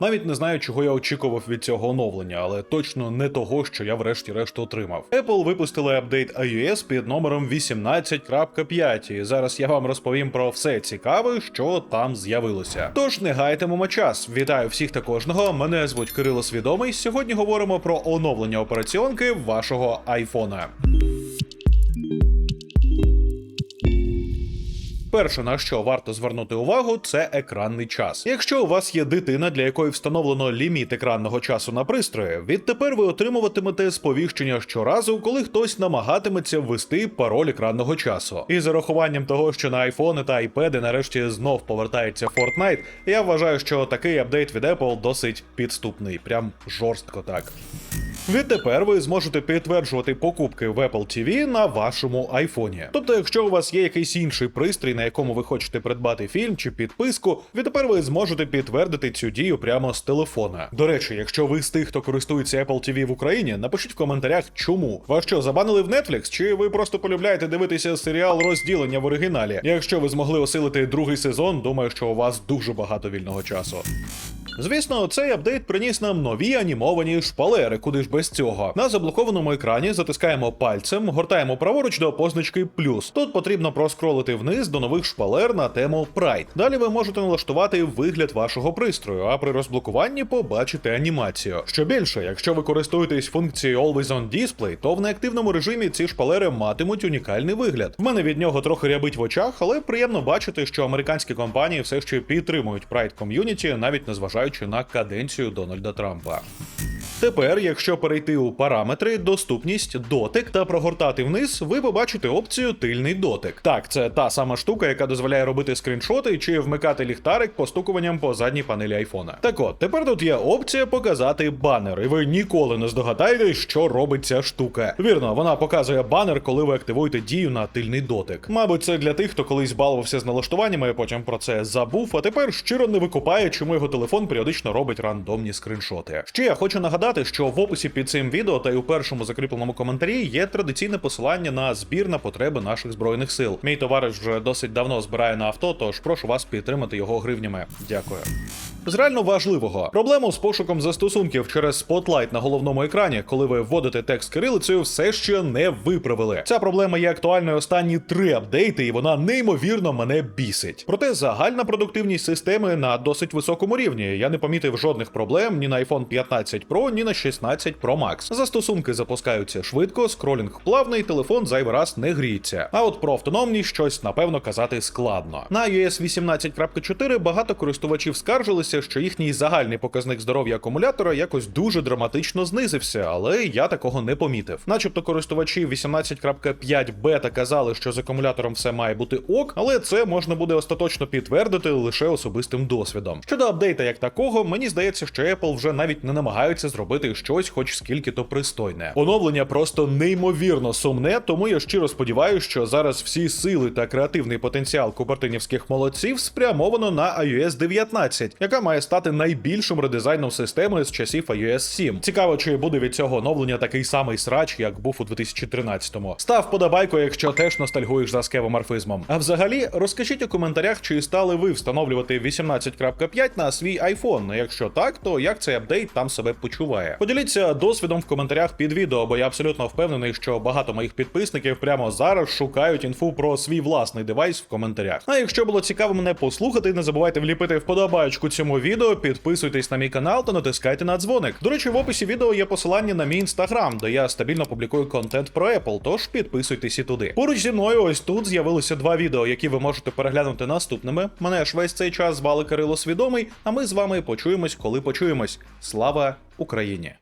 Навіть не знаю, чого я очікував від цього оновлення, але точно не того, що я врешті-решт отримав. Apple випустили апдейт iOS під номером 18.5, і зараз я вам розповім про все цікаве, що там з'явилося. Тож не гайтимемо час. Вітаю всіх та кожного. Мене звуть Кирило Свідомий. Сьогодні говоримо про оновлення операціонки вашого айфона. Перше, на що варто звернути увагу, це екранний час. Якщо у вас є дитина, для якої встановлено ліміт екранного часу на пристрої, відтепер ви отримуватимете сповіщення щоразу, коли хтось намагатиметься ввести пароль екранного часу. І з урахуванням того, що на айфони та айпеди нарешті знов повертається Fortnite, я вважаю, що такий апдейт від Apple досить підступний, прям жорстко так. Відтепер ви зможете підтверджувати покупки в Apple TV на вашому айфоні. Тобто, якщо у вас є якийсь інший пристрій, на якому ви хочете придбати фільм чи підписку, відтепер ви зможете підтвердити цю дію прямо з телефона. До речі, якщо ви з тих, хто користується Apple TV в Україні, напишіть в коментарях, чому. Вас що, забанили в Netflix, чи ви просто полюбляєте дивитися серіал розділення в оригіналі? Якщо ви змогли осилити другий сезон, думаю, що у вас дуже багато вільного часу. Звісно, цей апдейт приніс нам нові анімовані шпалери, куди ж без цього. На заблокованому екрані затискаємо пальцем, гортаємо праворуч до позначки плюс. Тут потрібно проскролити вниз до нових шпалер на тему Pride. Далі ви можете налаштувати вигляд вашого пристрою, а при розблокуванні побачити анімацію. Що більше, якщо ви користуєтесь функцією Always On Display, то в неактивному режимі ці шпалери матимуть унікальний вигляд. В мене від нього трохи рябить в очах, але приємно бачити, що американські компанії все ще підтримують Pride ком'юніті, навіть незважаючи на каденцію Дональда Трампа. Тепер, якщо перейти у параметри, доступність, дотик та прогортати вниз, ви побачите опцію тильний дотик. Так, це та сама штука, яка дозволяє робити скріншоти чи вмикати ліхтарик постукуванням по задній панелі айфона. Так от, тепер тут є опція показати банер, і ви ніколи не здогадаєтесь, що робить ця штука. Вірно, вона показує банер, коли ви активуєте дію на тильний дотик. Мабуть, це для тих, хто колись балувався з налаштуваннями, потім про це забув, а тепер щиро не викупає, чому його телефон періодично робить рандомні скріншоти. Ще я хочу нагадати, що в описі під цим відео та й у першому закріпленому коментарі є традиційне посилання на збір на потреби наших збройних сил. Мій товариш вже досить давно збирає на авто, тож прошу вас підтримати його гривнями. Дякую. З реально важливого проблему з пошуком застосунків через Spotlight на головному екрані, коли ви вводите текст кирилицею, все ще не виправили. Ця проблема є актуальною останні три апдейти, і вона неймовірно мене бісить. Проте загальна продуктивність системи на досить високому рівні. Я не помітив жодних проблем ні на iPhone 15 Pro, ні на 16 Pro Max. Застосунки запускаються швидко, скролінг плавний, телефон зайвий раз не гріється. А от про автономність щось напевно казати складно. На iOS 18.4 багато користувачів скаржилися, що їхній загальний показник здоров'я акумулятора якось дуже драматично знизився, але я такого не помітив. Начебто користувачі 18.5 бета казали, що з акумулятором все має бути ок, але це можна буде остаточно підтвердити лише особистим досвідом. Щодо апдейта як такого, мені здається, що Apple вже навіть не намагаються зробити щось, хоч скільки то пристойне. Оновлення просто неймовірно сумне, тому я щиро сподіваюся, що зараз всі сили та креативний потенціал купертинівських молодців спрямовано на iOS 19, яка має стати найбільшим редизайном системи з часів iOS 7. Цікаво, чи буде від цього оновлення такий самий срач, як був у 2013-му. Став подобайку, якщо теж ностальгуєш за скевоморфизмом. А взагалі, розкажіть у коментарях, чи стали ви встановлювати 18.5 на свій iPhone. Якщо так, то як цей апдейт там себе почуває? Поділіться досвідом в коментарях під відео, бо я абсолютно впевнений, що багато моїх підписників прямо зараз шукають інфу про свій власний девайс в коментарях. А якщо було цікаво мене послухати, не забувайте вліпити вподобайку цьому відео, підписуйтесь на мій канал та натискайте на дзвоник. До речі, в описі відео є посилання на мій інстаграм, де я стабільно публікую контент про Apple, тож підписуйтесь і туди. Поруч зі мною ось тут з'явилися два відео, які ви можете переглянути наступними. Мене ж весь цей час звали Кирило Свідомий, а ми з вами почуємось, коли почуємось. Слава Україні!